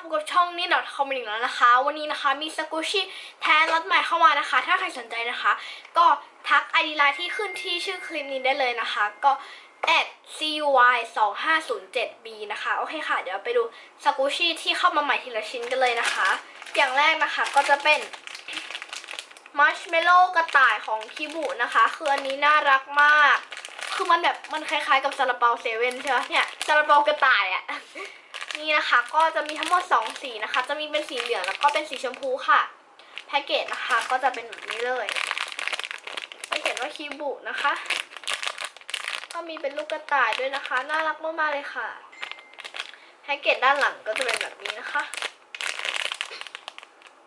พบกับช่องนี่ดอทคอมอีกแล้วนะคะ วันนี้นะคะมีสกูชี่แท้รถใหม่เข้ามานะคะ ถ้าใครสนใจนะคะ ก็ทักไอดีไลน์ที่ขึ้นที่ชื่อคลิปนี้ได้เลยนะคะ ก็ at cuy 2 5 0 7 b นะคะ โอเคค่ะ เดี๋ยวไปดูสกูชี่ที่เข้ามาใหม่ทีละชิ้นกันเลยนะคะ อย่างแรกนะคะก็จะเป็นมัชเมลโล่กระต่ายของคิบุนะคะ คืออันนี้น่ารักมาก คือมันแบบมันคล้ายๆกับซาลาเปาเซเว่นใช่ไหมเนี่ยซาลาเปากระต่ายอะ นี่นะคะก็จะมีทั้งหมด 2 สีนะคะ จะมีเป็นสีเหลืองแล้วก็เป็นสีชมพูค่ะ แพ็กเกจนะคะก็จะเป็นแบบนี้เลยจะเขียนว่าคิบุนะคะ ก็มีเป็นลูกกระต่ายด้วยนะคะ น่ารักมากๆเลยค่ะแพ็กเกจด้านหลังก็จะเป็นแบบนี้นะคะ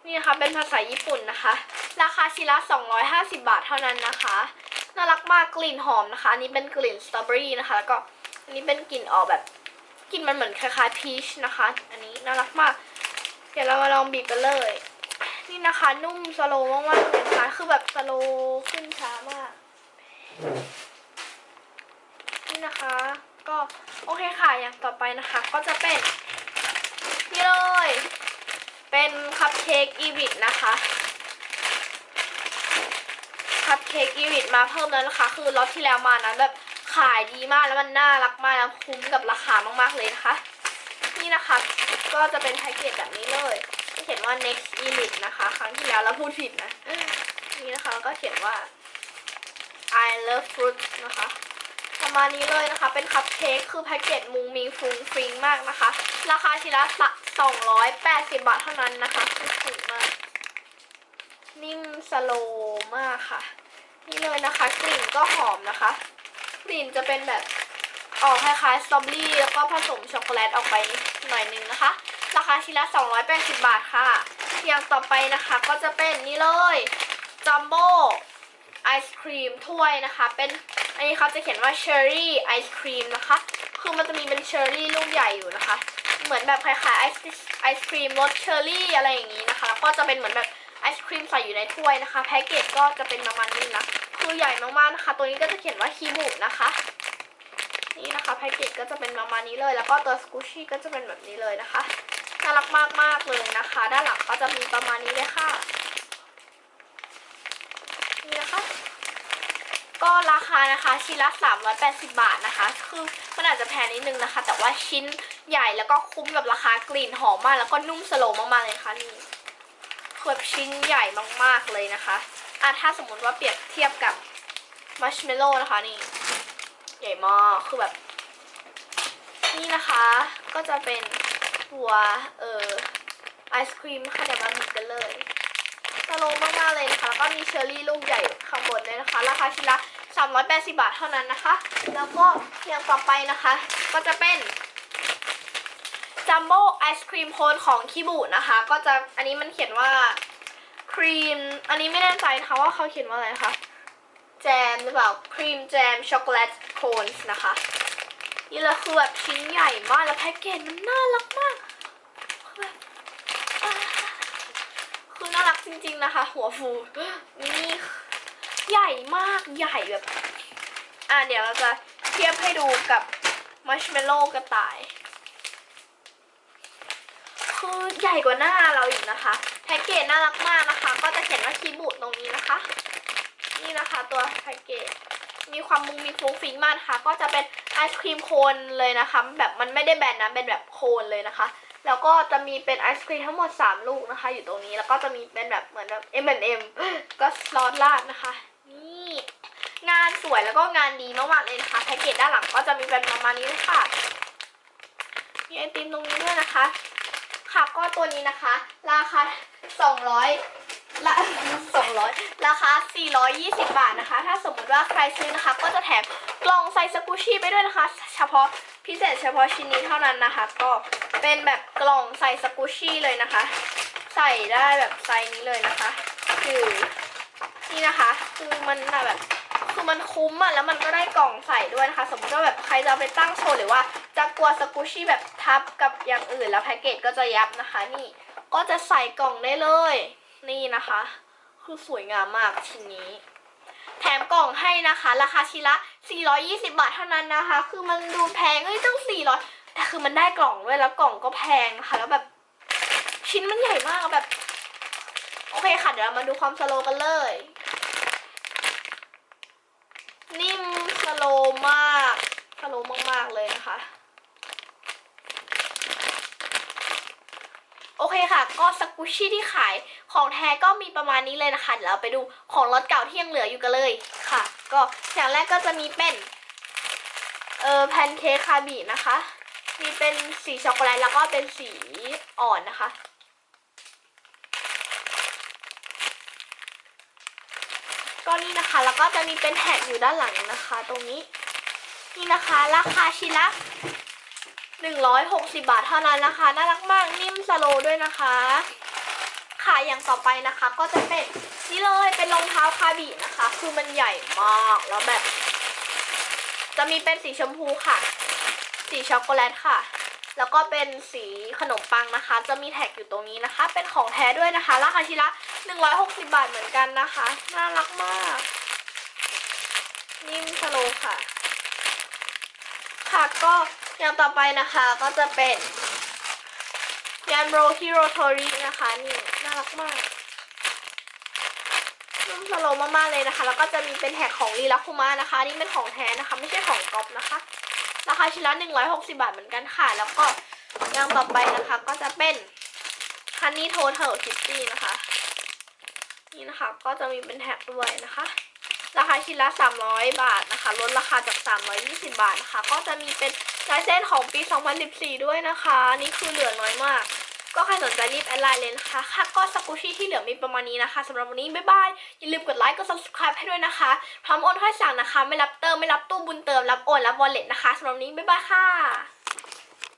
นี่นะคะเป็นภาษาญี่ปุ่นนะคะ ราคาชิ้นละ 250 บาทเท่านั้นนะคะ น่ารักมากกลิ่นหอมนะคะ อันนี้เป็นกลิ่นสตรอเบอรี่นะคะ แล้วก็อันนี้เป็นกลิ่นออกแบบ กลิ่นมันเหมือนคล้ายๆพีชนะคะ อันนี้น่ารักมาก เดี๋ยวเรามาลองบีบกันเลย นี่นะคะ นุ่มสโลว์มากๆเลยนะคะคือแบบสโลว์ขึ้นช้ามาก นี่นะคะ ก็โอเคค่ะอย่างต่อไปนะคะ ก็จะเป็น นี่เลย เป็นคัพเค้กอีวิตนะคะคัพเค้กอีวิตมาเพิ่มแล้วนะคะ คือล็อตที่แล้วมานั้นแบบ ขายดีมากแล้วมันน่ารักมากคุ้มกับราคามากๆเลยนะคะ นี่นะคะก็จะเป็นแพ็กเกจแบบนี้เลยเขียนว่า next elite นะคะ ครั้งที่แล้วเราพูดผิดนะนี่นะคะแล้วก็เขียนว่า I love fruit นะคะประมาณนี้เลยนะคะ เป็นคัพเค้กคือแพ็กเกจมุงมิงฟุงฟริงมากนะคะ ราคาชิ้นละ280 บาทเท่านั้นนะคะคือถูกมาก นิ่มสโลว์มากค่ะ นี่เลยนะคะ กลิ่นก็หอมนะคะ กลิ่นจะเป็นแบบออกคล้ายๆสตรอเบอรี่แล้วก็ผสมช็อกโกแลตออกไปหน่อยนึงนะคะ ราคาชิ้นละ 280 บาทค่ะ อย่างต่อไปนะคะก็จะเป็นนี่เลยจัมโบ้ไอศครีมถ้วยนะคะ เป็นอันนี้เขาจะเขียนว่าเชอร์รี่ไอศครีมนะคะ คือมันจะมีเป็นเชอร์รี่ลูกใหญ่อยู่นะคะ เหมือนแบบคล้ายๆไอศไอศครีมรสเชอร์รี่อะไรอย่างนี้นะคะ แล้วก็จะเป็นเหมือนแบบไอศครีมใส่อยู่ในถ้วยนะคะ แพ็กเกจก็จะเป็นประมาณนี้นะ คือใหญ่มากๆนะคะ ตัวนี้ก็จะเขียนว่าคีบุนะคะ นี่นะคะแพ็กเกจก็จะเป็นประมาณนี้เลย แล้วก็ตัวสกูชี่ก็จะเป็นแบบนี้เลยนะคะน่ารักมากๆเลยนะคะ ด้านหลังก็จะมีประมาณนี้เลยค่ะนี่นะคะก็ราคานะคะชิ้นละ 380 บาทนะคะ คือมันอาจจะแพงนิดนึงนะคะ แต่ว่าชิ้นใหญ่แล้วก็คุ้มกับราคากลิ่นหอมมากแล้วก็นุ่มสโลมากๆเลยค่ะนี่ คือแบบชิ้นใหญ่มากๆเลยนะคะอะถ้าสมมติว่าเปรียบเทียบกับมัชเมลโล่นะคะนี่ ใหญ่มากคือแบบ นี่นะคะก็จะเป็นตัวเอ่อไอศครีมค่ะเดี๋ยวมาบีบกันเลยตลงมากๆเลยนะคะแล้วก็มีเชอร์รี่ลูกใหญ่ข้างบนด้วยนะคะ ราคาชิ้นละ380 บาทเท่านั้นนะคะ แล้วก็อย่างต่อไปนะคะ ก็จะเป็น จัมโบ้ไอศครีมโคนของคิบุนะคะ ก็จะอันนี้มันเขียนว่าครีม อันนี้ไม่แน่ใจนะคะว่าเขาเขียนว่าอะไรคะแจมหรือเปล่าครีมแจมช็อกโกแลตโคนนะคะนี่ละคือแบบชิ้นใหญ่มากแล้วแพ็กเกจมันน่ารักมากคือแบบอ่าคือน่ารักจริงๆนะคะ หัวฟูนี่ใหญ่มากใหญ่แบบ อะเดี๋ยวเราจะเทียบให้ดูกับมัชเมลโล่กระต่าย คือใหญ่กว่าหน้าเราอีกนะคะ แพ็กเกจน่ารักมากนะคะ ก็จะเขียนว่าคีบุตรงนี้นะคะ นี่นะคะตัวแพ็กเกจมีความมุงมีฟุ้งฟิ้งมากนะคะ ก็จะเป็นไอศครีมโคนเลยนะคะ แบบมันไม่ได้แบนนะเป็นแบบโคนเลยนะคะ แล้วก็จะมีเป็นไอศครีมทั้งหมด 3 ลูกนะคะ อยู่ตรงนี้แล้วก็จะมีเป็นแบบเหมือนแบบ M&M ก็ซอสราดนะคะ นี่งานสวยแล้วก็งานดีมากๆเลยนะคะแพ็กเกจด้านหลังก็จะมีเป็นประมาณนี้เลยค่ะมีไอติมตรงนี้ด้วยนะคะ ค่ะก็ตัวนี้นะคะ ราคา 200ละ200 ราคา 420 บาทนะคะ ถ้าสมมติว่าใครซื้อนะคะ ก็จะแถมกล่องใส่สกูชี่ไปด้วยนะคะ เฉพาะพิเศษเฉพาะชิ้นนี้เท่านั้นนะคะ ก็เป็นแบบกล่องใส่สกูชี่เลยนะคะ ใส่ได้แบบไซส์นี้เลยนะคะ คือนี่นะคะ คือมันน่ะแบบคือมันคุ้มอะแล้วมันก็ได้กล่องใส่ด้วยนะคะ สมมติว่าแบบใครจะไปตั้งโชว์หรือว่า จะกลัวสกูชี่แบบทับกับอย่างอื่นแล้วแพ็กเกจก็จะยับนะคะ นี่ก็จะใส่กล่องได้เลย นี่นะคะ คือสวยงามมากชิ้นนี้ แถมกล่องให้นะคะ ราคาชิ้นละ 420 บาทเท่านั้นนะคะ คือมันดูแพงเอ้ยตั้ง 400 แต่คือมันได้กล่องด้วยแล้วกล่องก็แพงนะคะแล้วแบบชิ้นมันใหญ่มากแบบ โอเคค่ะ เดี๋ยวเรามาดูความสโลกันเลย นิ่มสโลมากสโลมากๆเลยนะคะ โอ เคค่ะ ก็สกุชชี่ที่ขายของแท้ก็มีประมาณนี้เลยนะคะเดี๋ยวเราไปดูของรถเก่าที่ยังเหลืออยู่กันเลยค่ะ ก็อย่างแรกก็จะมีเป็นเออแพนเค้กคาบีนะคะ มีเป็นสีช็อกโกแลตแล้วก็เป็นสีอ่อนนะคะก็นี่นะคะ แล้วก็จะมีเป็นแท็กอยู่ด้านหลังนะคะ ตรงนี้นี่นะคะ ราคาชิ้นละ 160 บาทเท่านั้นนะคะ น่ารักมาก นิ่มสโลด้วยนะคะ ค่ะ อย่างต่อไปนะคะ ก็จะเป็นนี่เลย เป็นรองเท้าคาบีนะคะ คือมันใหญ่มาก แล้วแบบ จะมีเป็นสีชมพูค่ะ สีช็อกโกแลตค่ะ แล้วก็เป็นสีขนมปังนะคะ จะมีแท็กอยู่ตรงนี้นะคะ เป็นของแท้ด้วยนะคะ ราคาชิ้นละ 160 บาทเหมือนกันนะคะ น่ารักมาก นิ่มสโลค่ะ ค่ะก็ ย่างต่อไปนะคะก็จะเป็นยันโรฮิโรโทรินะคะ นี่น่ารักมากนุ่มสโลมากๆเลยนะคะ แล้วก็จะมีเป็นแท็กของลีลาคุมานะคะ นี่เป็นของแท้นะคะ ไม่ใช่ของก๊อปนะคะ ราคาชิ้นละ160 บาทเหมือนกันค่ะ แล้วก็ยางต่อไปนะคะ ก็จะเป็นฮันนี่โทเทลคิตตี้นะคะ นี่นะคะก็จะมีเป็นแท็กด้วยนะคะราคาชิ้นละ 300 บาทนะคะ ลดราคาจาก 320 บาทนะคะ ก็จะมีเป็น ลายเส้นของปี 2014 ด้วยนะคะ นี่คือเหลือน้อยมาก ก็ใครสนใจรีบแอดไลน์เลยนะคะ ค่ะก็สกูชี่ที่เหลือมีประมาณนี้นะคะสำหรับวันนี้ บ๊ายบาย อย่าลืมกดไลค์ กด subscribe ให้ด้วยนะคะ พร้อมโอนค่อยสั่งนะคะ ไม่รับเติม ไม่รับตู้บุญเติม รับโอน รับวอลเล็ตนะคะสำหรับวันนี้ บ๊ายบายค่ะ